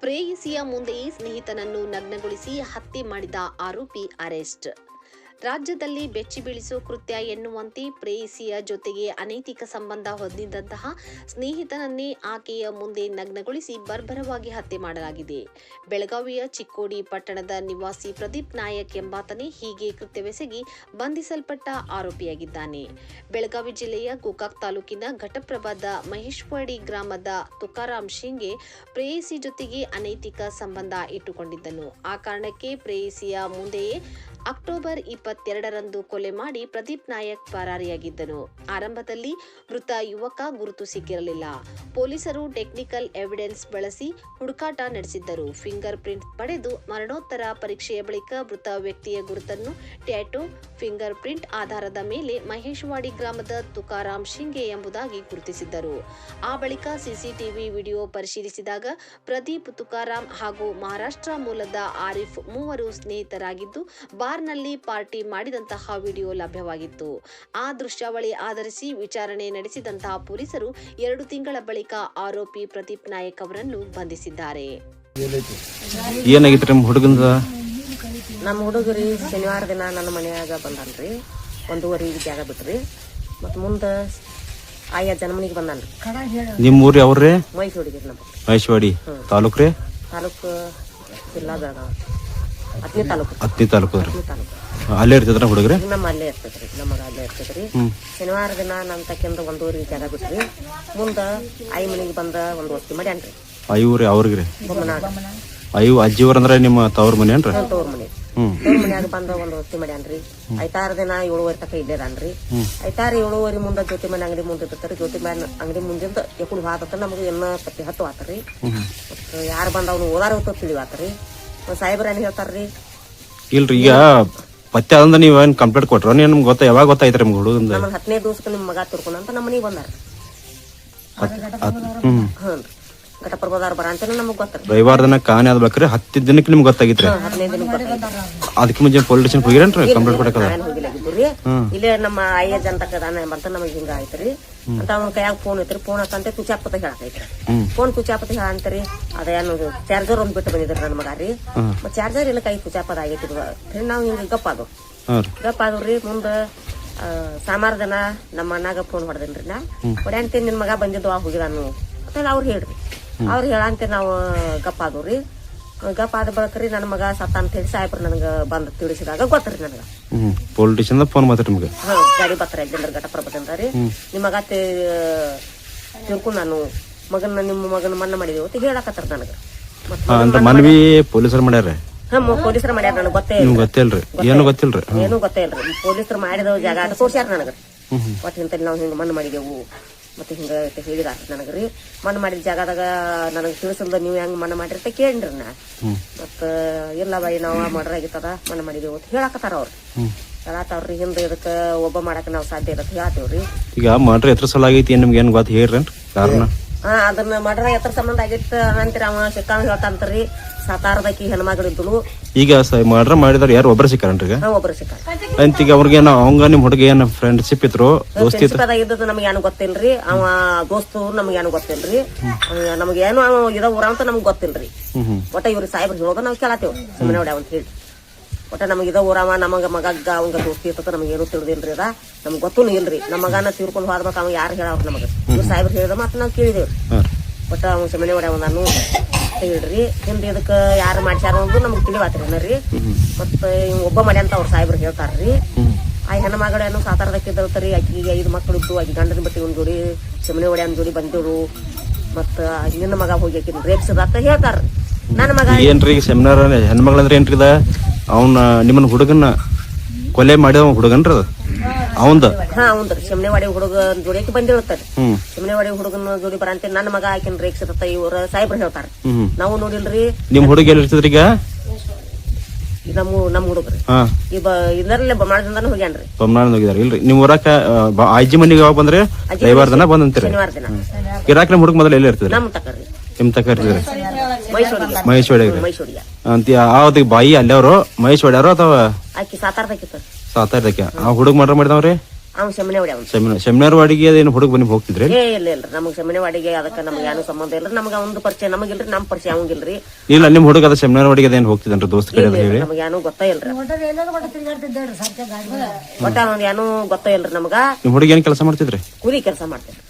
ಪ್ರೇಯಸಿಯ ಮುಂದೆಯೇ ಸ್ನೇಹಿತನನ್ನು ನಗ್ನಗೊಳಿಸಿ ಹತ್ಯೆ ಮಾಡಿದ ಆರೋಪಿ ಅರೆಸ್ಟ್. ರಾಜ್ಯದಲ್ಲಿ ಬೆಚ್ಚಿ ಬೀಳಿಸೋ ಕೃತ್ಯ ಎನ್ನುವಂತೆ ಪ್ರೇಯಸಿಯ ಜೊತೆಗೆ ಅನೈತಿಕ ಸಂಬಂಧ ಹೊಂದಿದ್ದಂತಹ ಸ್ನೇಹಿತನನ್ನೇ ಆಕೆಯ ಮುಂದೆ ನಗ್ನಗೊಳಿಸಿ ಬರ್ಬರವಾಗಿ ಹತ್ಯೆ ಮಾಡಲಾಗಿದೆ. ಬೆಳಗಾವಿಯ ಚಿಕ್ಕೋಡಿ ಪಟ್ಟಣದ ನಿವಾಸಿ ಪ್ರದೀಪ್ ನಾಯಕ್ ಎಂಬಾತನೇ ಹೀಗೆ ಕೃತ್ಯವೆಸಗಿ ಬಂಧಿಸಲ್ಪಟ್ಟ ಆರೋಪಿಯಾಗಿದ್ದಾನೆ. ಬೆಳಗಾವಿ ಜಿಲ್ಲೆಯ ಗೋಕಾಕ್ ತಾಲೂಕಿನ ಘಟಪ್ರಭಾದ ಮಹೇಶ್ವಾಡಿ ಗ್ರಾಮದ ತುಕಾರಾಮ್ ಶಿಂಗೆ ಪ್ರೇಯಸಿ ಜೊತೆಗೆ ಅನೈತಿಕ ಸಂಬಂಧ ಇಟ್ಟುಕೊಂಡಿದ್ದನು. ಆ ಕಾರಣಕ್ಕೆ ಪ್ರೇಯಸಿಯ ಮುಂದೆಯೇ ಅಕ್ಟೋಬರ್ ಇಪ್ಪತ್ತೆರಡರಂದು ಕೊಲೆ ಮಾಡಿ ಪ್ರದೀಪ್ ನಾಯಕ್ ಪರಾರಿಯಾಗಿದ್ದನು. ಆರಂಭದಲ್ಲಿ ಮೃತ ಯುವಕ ಗುರುತು ಸಿಕ್ಕಿರಲಿಲ್ಲ. ಪೊಲೀಸರು ಟೆಕ್ನಿಕಲ್ ಎವಿಡೆನ್ಸ್ ಬಳಸಿ ಹುಡುಕಾಟ ನಡೆಸಿದ್ದರು. ಫಿಂಗರ್ ಪ್ರಿಂಟ್ ಪಡೆದು ಮರಣೋತ್ತರ ಪರೀಕ್ಷೆಯ ಬಳಿಕ ಮೃತ ವ್ಯಕ್ತಿಯ ಗುರುತನ್ನು ಟ್ಯಾಟೋ, ಫಿಂಗರ್ ಪ್ರಿಂಟ್ ಆಧಾರದ ಮೇಲೆ ಮಹೇಶ್ವಾಡಿ ಗ್ರಾಮದ ತುಕಾರಾಮ್ ಶಿಂಗೆ ಎಂಬುದಾಗಿ ಗುರುತಿಸಿದ್ದರು. ಆ ಬಳಿಕ ಸಿಸಿಟಿವಿ ವಿಡಿಯೋ ಪರಿಶೀಲಿಸಿದಾಗ ಪ್ರದೀಪ್ ತುಕಾರಾಮ್ ಹಾಗೂ ಮಹಾರಾಷ್ಟ್ರ ಮೂಲದ ಆರಿಫ್ ಮೂವರು ಸ್ನೇಹಿತರಾಗಿದ್ದು ಬಾರ್ನಲ್ಲಿ ಪಾರ್ಟಿ ಮಾಡಿದಂತಹ ವಿಡಿಯೋ ಲಭ್ಯವಾಗಿತ್ತು. ಆ ದೃಶ್ಯಾವಳಿ ಆಧರಿಸಿ ವಿಚಾರಣೆ ನಡೆಸಿದಂತಹ ಪೊಲೀಸರು ಎರಡು ತಿಂಗಳ ಬಳಿಕ ಆರೋಪಿ ಪ್ರದೀಪ್ ನಾಯಕ್ ಅವರನ್ನು ಬಂಧಿಸಿದ್ದಾರೆ. ಏನಾಗಿತ್ತು ನಿಮ್ಮ ಹುಡುಗಂದ? ನಮ್ಮ ಹುಡುಗರಿ ಶನಿವಾರ ದಿನ ನನ್ನ ಮನ್ಯಾಗ ಬಂದನ್ರಿ ಒಂದೂವರೆ ಜಾಗ ಬಿಟ್ರಿ ಮತ್ತು ಮುಂದೆ ಆಯಾ ಜನ್ಮನಿಗೆ ಬಂದನ್ರಿ ನಿಮ್ಮ ಊರು ಯಾವ್ರಿ ಮೈಸೂರು ಹುಡುಗಿರಿ ನಮ್ಮ ಮಹೇಶ್ವಾಡಿ ತಾಲೂಕು ರೀ ತಾಲೂಕು ಜಿಲ್ಲಾ ಬೆಳಗಾವಿ ಹತ್ತನೇ ತಾಲೂಕು. ಹತ್ತನೇ ತಾಲೂಕು ರೀ ತಾಲೂಕು. ಅಲ್ಲೇ ಇರ್ತಿದ್ರ ಹುಡುಗ್ರಿ? ನಮ್ಮ ಅಲ್ಲೇ ಇರ್ತದ್ರಿ ನಮಗ ಅಲ್ಲೇ ಇರ್ತದ್ರಿ ಶನಿವಾರ ದಿನ ನಮ್ ತಕ್ಕಿಂದ ಒಂದೂರಿಗೆ ಜಾಗ ಬಿಟ್ರಿ. ಮುಂದ ಐ ಮನೆಗೆ ಬಂದ ಒಂದು ವಸ್ತಿ ಮಾಡ್ಯಾನ್ರಿ. ಐವ್ರಿ ಅವ್ರಿಗೆ ರೀ ಬೊಮ್ಮನಾಡ ಐವ್ ಅಜ್ಜಿ ಊರ್ ಅಂದ್ರೆ ನಿಮ್ಮ ತವ್ರ ಮನೆ ಅನ್ರಿ ತವ್ರ ಮನೆ. ತವ್ರ ಮನ್ಯಾಗ ಬಂದ ಒಂದು ವಸ್ತಿ ಮಾಡ್ಯಾನ್ರಿ. ಐತಾರ ದಿನ ಏಳುವರೆ ತಕ ಇಲ್ಲೇದಾನ್ರಿ ಐತಾರ ಏಳುವರೆ ಮುಂದ ಜ್ಯೋತಿ ಮನೆ ಅಂಗಡಿ ಮುಂದೆ ಇರ್ತಾರೆ ಜ್ಯೋತಿ ಮನೆ ಅಂಗಡಿ ಮುಂದಿಂದ ಎಕ್ಕುಳು ಹಾಕತ್ತ ನಮಗೆ ಎಲ್ಲ ಪತ್ತಿ ಹತ್ತು ಆತ್ರಿ. ಯಾರು ಬಂದ ಅವ್ನು ಓದಾರ ಹೊತ್ತು ತಿಳಿವಾತ್ರಿ. ಸಾಹೇಬ್ರ ಏನ್ ಹೇಳ್ತಾರ್ರಿ. ಇಲ್ರಿ ಈಗ ಪತ್ತೆ ಅದಂದ ನೀವ್ ಏನ್ ಕಂಪ್ಲೇಂಟ್ ಕೊಟ್ರ ನೀನ್ ನಿಮ್ಗೆ ಗೊತ್ತ ಯಾವಾಗ ಗೊತ್ತಾಯ್ತ್ರಿ ನಿಮ್ಗೆ ಹುಡುಗಂದ? ನಮಗೆ ಹತ್ತನೇ ದಿವಸಕ್ಕೆ ನಿಮ್ಮ ಮಗ ತಿರ್ಕೊಂಡ ಅಂತ ನಮ್ಮ ಮನೆಗೆ ಬಂದಾರ ಹ್ಮ್. ಹ್ಞೂ ಘಟಪ್ರಭಾದಾರ ಬರ ಅಂತ ನಮಗೆ ಗೊತ್ತರಿ. ರವಿವಾರ ದಿನ ಕಾಣೆ ಆದ್ ಬೇಕ್ರಿ ಹತ್ತು ದಿನಕ್ಕೆ ನಿಮ್ಗೆ ಗೊತ್ತಾಗಿತ್ರಿ. ಹದಿನೈದು ದಿನಕ್ಕೆ ಗೊತ್ತಾಯ್ತು ಅದಕ್ಕೆ ಮುಂಚೆ ಪೊಲೀಸ್ ಸ್ಟೇಷನ್ ಹೋಗಿರೇನ್ರಿ ಕಂಪ್ಲೇಂಟ್ ಕೊಡಕದ ನಾನು ಹೋಗಿಲ್ಲಾಗಿದ್ರಿ ಇಲ್ಲೇ ನಮ್ಮ ಅಯ್ಯ ಜನತಕ್ಕ ದಾನ ಬಂತ ನಮಗೆ ಹಿಂಗ ಆಯ್ತ್ರಿ. ಅಂತ ಅವ್ನ ಕೈಯಾಗ ಫೋನ್ ಐತ್ರಿ ಫೋನ್ ಹತ್ತಂತೆ ಕುಚಾಪತ ಹೇಳಕೈತ್ರಿ. ಫೋನ್ ಕುಚಾಪತ ಹೇಳಂತರಿ ಅದೇನು ಚಾರ್ಜರ್ ಒಂದ್ ಬಿಟ್ಟು ಬಂದಿದ್ರಿ ನನ್ನ ಮಗ ರೀ. ಚಾರ್ಜರ್ ಇಲ್ಲ ಕೈ ಕುಚಾಪದ ಆಗೈತಿ ನಾವು ಹಿಂಗ ಗಪ್ಪ ಅದು ರೀ. ಗಪ್ಪ ಆದ್ರಿ ಮುಂದ ಸಾಮಾರ ದಿನ ನಮ್ಮ ಅಣ್ಣಾಗ ಫೋನ್ ಹೊಡೆದೇನ್ರಿ ನಾ. ಹೊಡ್ಯಾಂತೀನಿ ನಿನ್ ಮಗ ಬಂದಿದ್ದು ಆ ಹೋಗಿದಾನು ಅಂತ ಅವ್ರು ಹೇಳ್ರಿ. ಅವ್ರು ಹೇಳಂತೆ ನಾವು ಗಪ್ಪ ಆದವ್ರಿ ಗಪ್ಪ ಆದ ಬಳಕ್ರಿ ನನ್ನ ಮಗ ಸತ್ತ ಅಂತ ಹೇಳಿ ಸಾಹೇಬ್ರು ನನಗೆ ಬಂದು ತಿಳಿಸಿದಾಗ ಗೊತ್ತರಿ ನನಗ. ಹ್ಮ್ ಪೊಲೀಸ್ ಸ್ಟೇಷನ್ ಫೋನ್ ಮಾತಾಡ್ರಿ ನಿಮಗೆ ಹಾಂ ಗಾಡಿ ಬರ್ತಾರೆ ಎಗ್ಜಂದ್ರ ಘಟಪ್ರಭದಿಂದ ರೀ ನಿಮ್ಮ ಮಗ ತಿಳ್ಕೊಂಡು ನಾನು ಮಗನ ನಿಮ್ಮ ಮಗನ ಮನ್ನ ಮಾಡಿದೆವು ಅಂತ ಹೇಳಕತ್ತಾರ ನನಗೆ. ಮತ್ತೆ ಮನ್ವಿ ಪೊಲೀಸರು ಮಾಡ್ಯಾರ? ಹಾ ಪೊಲೀಸರು ಮಾಡ್ಯಾರ ನನಗೆ ಗೊತ್ತೇ ನಿಮ್ಗೆ ಗೊತ್ತಿಲ್ರಿ? ಏನು ಗೊತ್ತಿಲ್ರಿ? ಏನೂ ಗೊತ್ತೇ ಇಲ್ರಿ. ಪೊಲೀಸರು ಮಾಡಿದ ಜಾಗ ತೋರ್ಸ್ಯಾರ ನನಗ. ಒಟ್ಟು ಇಂತಲ್ಲಿ ನಾವು ಹಿಂಗ ಮಣ್ಣು ಮಾಡಿದೆವು. ಮತ್ತೆ ಹಿಂಗ ಹೇಳಿದ ನನಗೆ ರೀ ಮಣ್ಣು ಮಾಡಿದ ಜಾಗದಾಗ ನನಗೆ ತಿಳಿಸಲ್ದ ನೀವು ಹೆಂಗ್ ಮನ ಮಾಡಿರ್ತ ಕೇಳ್ರಿ ನಾ. ಮತ್ತ ಇಲ್ಲ ಬಾಯಿ ನಾವು ಮರ್ಡರ್ ಆಗಿತ್ತದ ಮಣ್ಣು ಮಾಡಿದೆವು ಅಂತ ಹೇಳಕತ್ತಾರ ಅವ್ರು. ಹೇಳತ್ತಾವ್ರಿ ಹಿಂದ ಇದಕ್ಕ ಒಬ್ಬ ಮಾಡಕ್ ನಾವು ಸಾಧ್ಯ ಇರತ್ತ ಹೇಳ್ತೇವ್ರಿ. ಈಗ ಮಾಡ್ರಿ ಎತ್ರ ಸಲ ಆಗೈತಿ ನಿಮ್ಗೆ ಏನು ಗೊತ್ತ ಹೇಳ್ರಿ ಕಾರಣ? ಹಾ ಅದನ್ನ ಮಾಡ್ರ ಎತ್ತರ ಸಂಬಂಧ ಆಗಿತ್ತ ಅಂತೀರ ಅವ. ಸಿಕ್ಕಾಂಗ ಹೇಳ್ತಾನ್ರಿ ಹೆಣ್ಮಗಳು ಹೆಣ್ಮಗಳಿದ್ದಳು ಈಗ ಮರ್ಡರ್ ಮಾಡಿದಾರ ಯಾರು ಒಬ್ಬರು ಸಿಕ್ಕಾರನ್ರಿ ಈಗ? ಹಾ ಒಬ್ರು ಸಿಕ್ಕಾರ. ಅಂತ ಈಗ ಅವ್ರಿಗೆ ಅವಂಗ ನಿಮ್ ಹುಡುಗ ಏನ ಫ್ರೆಂಡ್ಶಿಪ್ ಇದ್ರು ದೋಸ್ತಿ ಇತ್ತು ಇದ್ದದ್ದು ನಮ್ಗೆ ಏನು ಗೊತ್ತಿಲ್ರಿ. ಅವ ದೋಸ್ತು ನಮ್ಗೆ ಏನು ಗೊತ್ತಿಲ್ರಿ. ನಮ್ಗೆ ಏನು ಅವ ಇದ ಊರ ಅಂತ ನಮ್ಗೆ ಗೊತ್ತಿಲ್ರಿ ಒಟ್ಟ ಇವ್ರಿಗೆ ಸಾಹೇಬ್ರು ಹೋಗ ನಾವು ಕೇಳತ್ತೇವ್. ಸುಮ್ಮನೆ ಹೊಡ್ಯಾವ ಅವನ್ ಹೇಳಿ ಒಟ್ಟ ನಮಗೆ ಇದ ಊರವ ನಮಗ ಮಗಗ್ಗ ಅವಂಗ ದೋಸ್ತಿ ಇರ್ತದ ನಮ್ಗೆ ಏನು ತಿಳಿದಿಲ್ರಿ ಅದ. ನಮ್ಗೆ ಗೊತ್ತೂ ಇಲ್ರಿ. ನಮ್ಮ ಮಗನ ತೀರ್ಕೊಂಡು ಹೋದ್ಬೇಕು ಅವ ಯಾರು ಹೇಳ ನಮಗೆ? ಇವ್ರು ಸಾಹೇಬ್ರು ಹೇಳಿದ ಮತ್ತೆ ನಾವು ಕೇಳಿದೇವ್ರಿ. ಒಟ್ಟ ಅವ್ನು ಸಮನೆ ಒಡೆ ಅವನು ಹೇಳ್ರಿ. ಹಿಂದೆ ಇದಕ್ಕೆ ಯಾರು ಮಾಡ್ಸ್ಯಾರ ಅನ್ನೋದು ನಮ್ಗೆ ತಿಳಿವಾತ್ರಿ ರೀ ಮತ್ತೆ ಒಬ್ಬ ಒಬ್ಬ ಅಂತ ಅವ್ರ ಸಾಹೇಬ್ರು ಹೇಳ್ತಾರ್ರಿ. ಆ ಹೆಣ್ಣು ಮಗಳೇನು ಸಾತಾರದಕ್ಕಿದ್ದಲ್ತರಿ ಆಕಿಗೆ ಐದು ಮಕ್ಕಳು ಇದ್ದು ಆಕಿ ಗಂಡನ ಬಿಟ್ಟು ಒಂದು ಜೋಡಿ ಸುಮ್ಮನೆ ಹೊಡ್ಯಾನ ಜೋಡಿ ಬಂದಿವ್ರು. ಮತ್ತ ನಿನ್ನ ಮಗ ಹೋಗಿ ಆಕಿನ ರೇಪ್ಸದ ಅಂತ ಹೇಳ್ತಾರ ನನ್ನ ಮಗ ಏನ್ರಿ ಸೆಮಿನಾರ್ ಹೆಣ್ಮಗಳಂದ್ರೆ ಏನ್ರಿ ಇದ? ಅವನ ನಿಮ್ಮನ್ನ ಹುಡುಗನ್ನ ಕೊಲೆ ಮಾಡಿದ ಹುಡುಗನ್ರ ಅವಂದ? ಹಾ ಹೌದ್ರಿ ಸುಮ್ಮನೆ ಹುಡುಗನ ಹುಡುಗ ಜೋಡಿ ಆಕಿ ಬಂದಿರ್ತಾರೆ ಹ್ಮ್. ಸುಮ್ಮನೆ ವಾಡಿ ಹುಡುಗನ ಜೋಡಿ ಬರಂತೆ ನನ್ನ ಮಗ ಆಕಿನ ರೇಪ್ಸದ ಇವ್ರ ಸಾಹೇಬ್ರು ಹೇಳ್ತಾರ. ನಾವು ನೋಡಿಲ್ರಿ. ನಿಮ್ ಹುಡುಗ ಎಲ್ಲಿ ಇರ್ತದ್ರಿ ಈಗ ನಮ್ಮ ನಮ್ಮ ಹುಡುಗ್ರಿ. ಬ ಇದರಲ್ಲೇ ಮಾಡದಿಂದಾನು ಹೋಗ್ಯಾನ್ರಿ. ಬೊಮ್ಮನಾಳ್ ಹೋಗಿದಾರ. ಇಲ್ರಿ ನಿಮ್ ಊರಾಕ ಅಜ್ಜಿ ಮನಿಗೆ ಯಾವಾಗ ಬಂದ್ರೆ? ರವಿವಾರ ದಿನ ಬಂದಂತೀರಿ ಶನಿವಾರ ದಿನ. ಇರಾಕ್ ನಿಮ್ ಹುಡುಗ ಮೊದಲು ಎಲ್ಲಿ ಇರ್ತದೆ ನಮ್ಮ ತಕರ್ರಿ. ಇರ್ತಿದ್ರಿ ಮೈಸೂರಿಗೆ. ಮಹೇಶ್ ಮೈಸೂರಿಗೆ ಅಂತ ಹೊತ್ತಿಗೆ ಬಾಯಿ ಅಲ್ಲವರು ಮಹೇಶ್ ಹೊಡ್ಯಾರು ಅಥವಾ ಆಕಿ ಸಾತಾರ್ದಕ್ಕಿತ್ತು ಸಾತಾರ್ದಕ್ಕೆ ಆ ಹುಡುಗ ಮರ್ಡರ್ ಮಾಡಿದವ್ರಿ? ಅವ್ನು ಶಮನೆ ಹೊಡಿ ಅವ್ನು. ಸೆಮಿನಾರ್ ಸೆಮಿನಾರ್ ವಾಡಿಗೆ ಅದೇನು ಹುಡುಗ ಬನ್ನಿ ಹೋಗ್ತಿದ್ರಿ? ಏ ಇಲ್ಲ ಇಲ್ರಿ ನಮಗೆ ಶಮನೆ ವಾಡಿಗೆ ಅದಕ್ಕೆ ನಮ್ಗೆ ಏನು ಸಂಬಂಧ ಇಲ್ಲ. ನಮ್ಗೆ ಒಂದು ಪರಿಚಯ ನಮಗಿಲ್ರಿ ನಮ್ಮ ಪರಿಚಯ ಅವಂಗಿಲ್ರಿ. ಇಲ್ಲ ನಿಮ್ ಹುಡುಗ ಅದ ಸೆಮಿನಾರ್ ವಾಡಿಗೆ ಅದೇನು ಹೋಗ್ತಿದ್ರಿ ದೋಸ್ತ ಕಡೆ ಹೇಳಿ? ನಮಗೆ ಏನೂ ಗೊತ್ತೇ ಇಲ್ರಿ. ಒಟ್ಟ ಅವ್ನು ಏನೂ ಗೊತ್ತೇ ಇಲ್ರಿ ನಮಗ. ನಿಮ್ ಹುಡುಗ ಏನ್ ಕೆಲಸ ಮಾಡ್ತಿದ್ರಿ? ಕೂಲಿ ಕೆಲಸ ಮಾಡ್ತೇನೆ